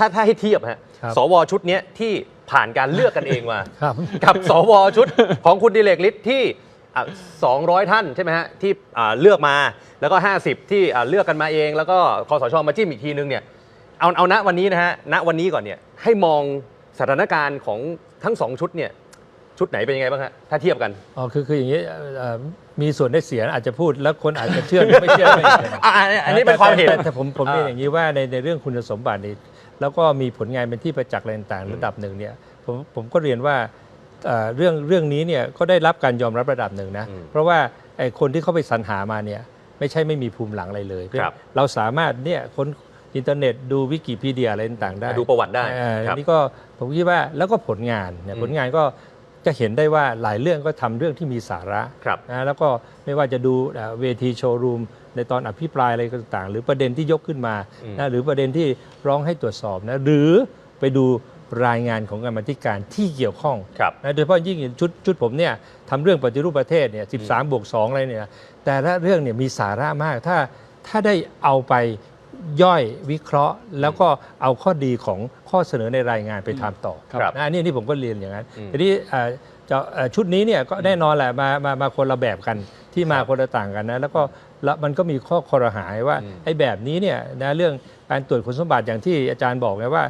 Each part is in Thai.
ถ้าถ้าให้เทียบฮะครับสวชุดเนี้ยที่ผ่านการเลือกกันเองมา ครับ กับสวชุดของคุณดิเลกฤทธิ์ที่อะ200 ท่านใช่ไหมฮะที่อ่าเลือกมาแล้วก็ 50 ที่อ่าเลือกกันมาเอง แล้วก็คอสชมาจิ้มอีกทีนึงเนี่ยเอาเอาณวันนี้นะฮะณวันนี้ก่อนเนี่ยให้มองสถานการณ์ของทั้งสองชุดเนี่ยชุดไหนเป็นยังไงบ้างฮะถ้าเทียบกัน อ๋อคือคืออย่างนี้เอ่อเอ่อมีส่วนได้เสียอาจจะพูดแล้วคนอาจจะเชื่อหรือไม่เชื่อก็อีกนะอะอันนี้อันนี้เป็นความเห็น แต่แต่แต่ผมผมเรียนอ่าอย่างนี้ว่าในในเรื่องคุณสมบัตินี่ แล้วก็มีผลงานเป็นที่ประจักษ์อะไรต่างๆระดับหนึ่งเนี่ยผมผมก็เรียนว่าเอ่อเรื่องเรื่องนี้เนี่ยก็ได้รับการยอมรับระดับหนึ่งนะอืมเพราะว่าไอ้คนที่เขาไปสรรหามาเนี่ยไม่ใช่ไม่มีภูมิหลังอะไรเลยครับเราสามารถเนี่ยค้นอินเทอร์เน็ตดูวิกิพีเดียอะไรต่างๆได้ ดูประวัติได้อ่าครับนี่ก็ผมคิดว่าแล้วก็ผลงานเนี่ยอืมผลงานก็ จะเห็นได้ว่าหลายเรื่องก็ทำเรื่องที่มีสาระครับนะแล้วก็ไม่ว่าจะดูเอ่อเวทีโชว์รูมในตอนอภิปรายอะไรต่างๆ หรือประเด็นที่ยกขึ้นมาอืมนะหรือประเด็นที่ร้องให้ตรวจสอบนะหรือไปดูรายงานของกรรมาธิการที่เกี่ยวข้องครับนะโดยเฉพาะยิ่งชุดชุดผมเนี่ยทำเรื่องปฏิรูปประเทศเนี่ย13บวก2อะไรเนี่ยแต่ละเรื่องเนี่ยมีสาระมากถ้าถ้าได้เอาไป ย่อยวิเคราะห์ แล้วก็เอาข้อดีของข้อเสนอในรายงานไปทำต่อครับนะอันนี้ที่ผมก็เรียนอย่างนั้นอืมทีนี้เอ่อจะเอ่อชุดนี้เนี่ยก็แน่นอนแหละมามามาคนละแบบกันที่มาคนละต่างกันนะแล้วก็แล้วมันก็มีข้อคอรหายว่าอืมไอ้แบบนี้เนี่ยนะเรื่องการตรวจคุณสมบัติอย่างที่อาจารย์บอกไงว่า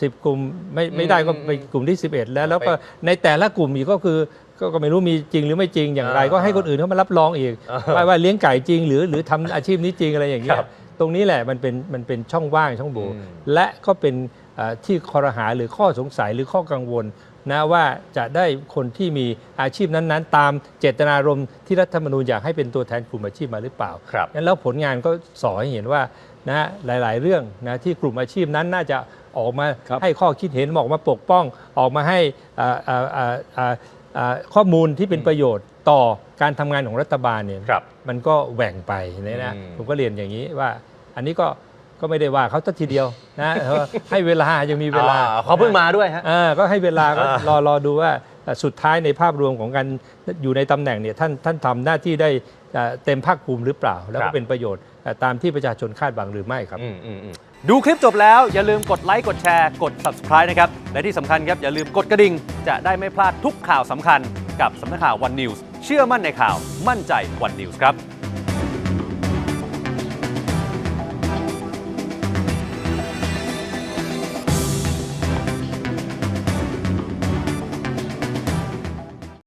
สิบกลุ่มไม่ไม่ได้ก็ไปกลุ่มที่ 11 แล้ว แล้วก็ในแต่ละกลุ่มอีกก็คือก็ก็ไม่รู้มีจริงหรือไม่จริงอย่างไรอ่าก็ให้คนอื่นเขามารับรองอีกอ่าว่าว่าเลี้ยงไก่จริง หรือหรือทำอาชีพนี้จริงอะไรอย่างเงี้คยรับ ตรงนี้แหละมันเป็นมันเป็นช่องว่างช่องโหว่อืม และก็เป็นเอ่อที่คอรหาหรือข้อสงสัยหรือข้อกังวลนะว่าจะได้คนที่มีอาชีพนั้นๆ ตามเจตนารมณ์ที่รัฐธรรมนูญอยากให้เป็นตัวแทนกลุ่มอาชีพมาหรือเปล่า ครับ งั้นแล้วผลงานก็สอให้เห็นว่านะหลาย ๆ เรื่องนะที่กลุ่มอาชีพนั้นน่าจะออกมาครับให้ข้อคิดเห็นออกมาปกป้อง ออกมาให้อ่าอ่าอ่าอ่าอ่าข้อมูลที่เป็นประโยชน์ ต่อการทำงานของรัฐบาลเนี่ยครับมันก็แหว่งไปเนี่ยนะอืมผมก็เรียนอย่างนี้ว่า อันนี้ก็ก็ไม่ได้ว่าเขาทัทีเดียวนะเออให้เวลายังมีเวลาอ่เขาเพิ่งมาด้วยฮะเออก็ให้เวลาก็อ่ารอรอดูว่าสุดท้ายในภาพรวมของการอยู่ในตำแหน่งเนี่ยท่านท่านทำหน้าที่ได้เอ่อเต็มภาคภูมิหรือเปล่า แล้วครัก็บเป็นประโยชน์เอ่อตามที่ประชาชนคาดหวังหรือไม่ครับอืมอืมอืมดูคลิปจบแล้วอย่าลืมกดไลค์กดแชร์กด subscribe นะครับ และที่สำคัญครับอย่าลืมกดกระดิ่ง จะได้ไม่พลาดทุกข่าวสำคัญกับสำนักข่าว One News เชื่อมั่นในข่าวมั่นใจวันนิวส์ครับ